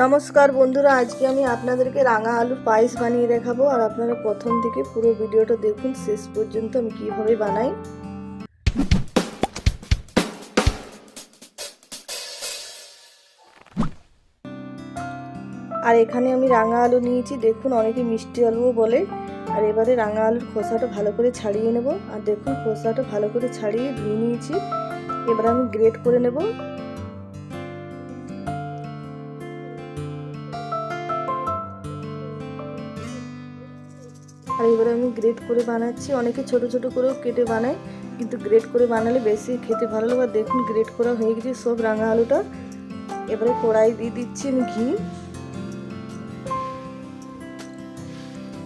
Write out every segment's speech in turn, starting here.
নমস্কার বন্ধুরা, আজকে আমি আপনাদেরকে রাঙা আলুর পায়েস বানিয়ে দেখাবো আর আপনারা প্রথম থেকে পুরো ভিডিওটা দেখুন, শেষ পর্যন্ত আমি কীভাবে বানাই। আর এখানে আমি রাঙা আলু নিয়েছি, দেখুন অনেকে মিষ্টি আলুও বলে। আর এবারে রাঙা আলুর খোসাটা ভালো করে ছাড়িয়ে নেব। আর দেখুন খোসাটা ভালো করে ছাড়িয়ে ধুয়ে নিয়েছি। এবার আমি গ্রেট করে নেব। আর এবারে আমি গ্রেট করে বানাচ্ছি। অনেকে ছোট ছোট করেও কেটে বানাই কিন্তু গ্রেট করে বানালে বেশি খেতে ভালো লাগে। দেখুন গ্রেট করা হয়ে গেছে সব রাঙা আলুটা। এবারে কড়াই দিয়ে দিচ্ছি আমি ঘি।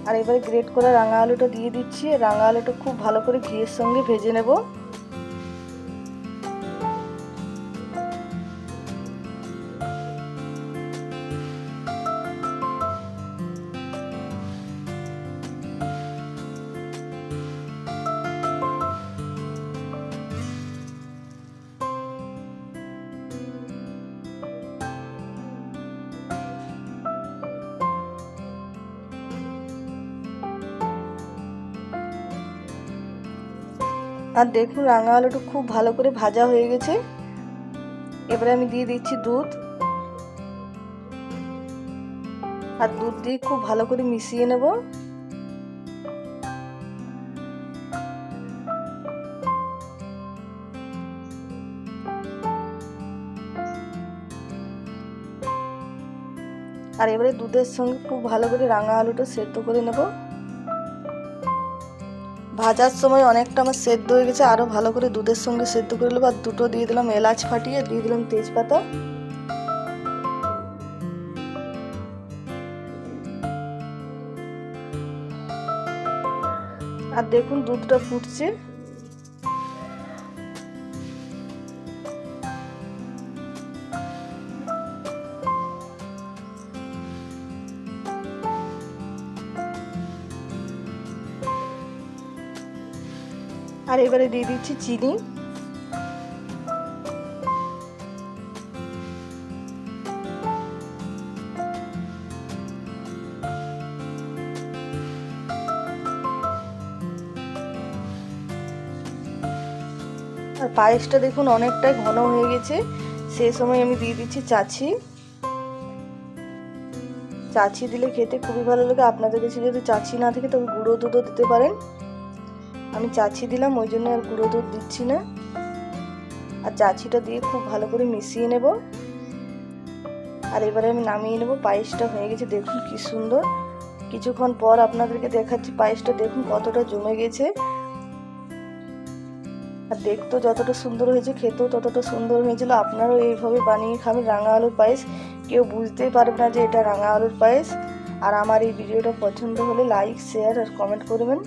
আর এবারে গ্রেট করা রাঙা আলুটা দিয়ে দিচ্ছি। রাঙা আলুটা খুব ভালো করে ঘিয়ের সঙ্গে ভেজে নেব। আর দেখুন রাঙা আলুটা খুব ভালো করে ভাজা হয়ে গেছে। এবারে আমি দিয়ে দিচ্ছি দুধ। আর দুধ দিয়ে খুব ভালো করে মিশিয়ে নেব। আর এবারে দুধের সঙ্গে খুব ভালো করে রাঙা আলুটা সেদ্ধ করে নেব। ভাজার সময় অনেকটা আমার সেদ্ধ হয়ে গেছে আরও ভালো করে দুধের সঙ্গে সেদ্ধ করে নেব, আর দুটো দিয়ে দিলাম এলাচ ফাটিয়ে, দিয়ে দিলাম তেজপাতা। আর দেখুন দুধটা ফুটছে। আর এবারে দিয়ে দিচ্ছি চিনি। আর পায়েসটা দেখুন অনেকটাই ঘন হয়ে গেছে। সেই সময় আমি দিয়ে দিচ্ছি চাছি। চাছি দিলে খেতে খুবই ভালো লাগে। আপনাদের কাছে যদি চাছি না থাকে, তবে গুঁড়ো দুধও দিতে পারেন। আমি চাচি দিলাম, ওই জন্য আর গুঁড়ো দুধ দিচ্ছি না। আর চাচিটা দিয়ে খুব ভালো করে মিশিয়ে নেব। আর এবারে আমি নামিয়ে নেব, পায়েসটা হয়ে গেছে, দেখুন কি সুন্দর। কিছুক্ষণ পর আপনাদেরকে দেখাচ্ছি পায়েসটা, দেখুন কতটা জমে গেছে। আর দেখতেও যতটা সুন্দর হয়েছে, খেতেও ততটা সুন্দর হয়েছিল। আপনারাও এইভাবে বানিয়ে খাবেন রাঙা আলুর পায়েস। কেউ বুঝতেই পারবে না যে এটা রাঙা আলুর পায়েস। আর আমার এই ভিডিওটা পছন্দ হলে লাইক, শেয়ার আর কমেন্ট করবেন।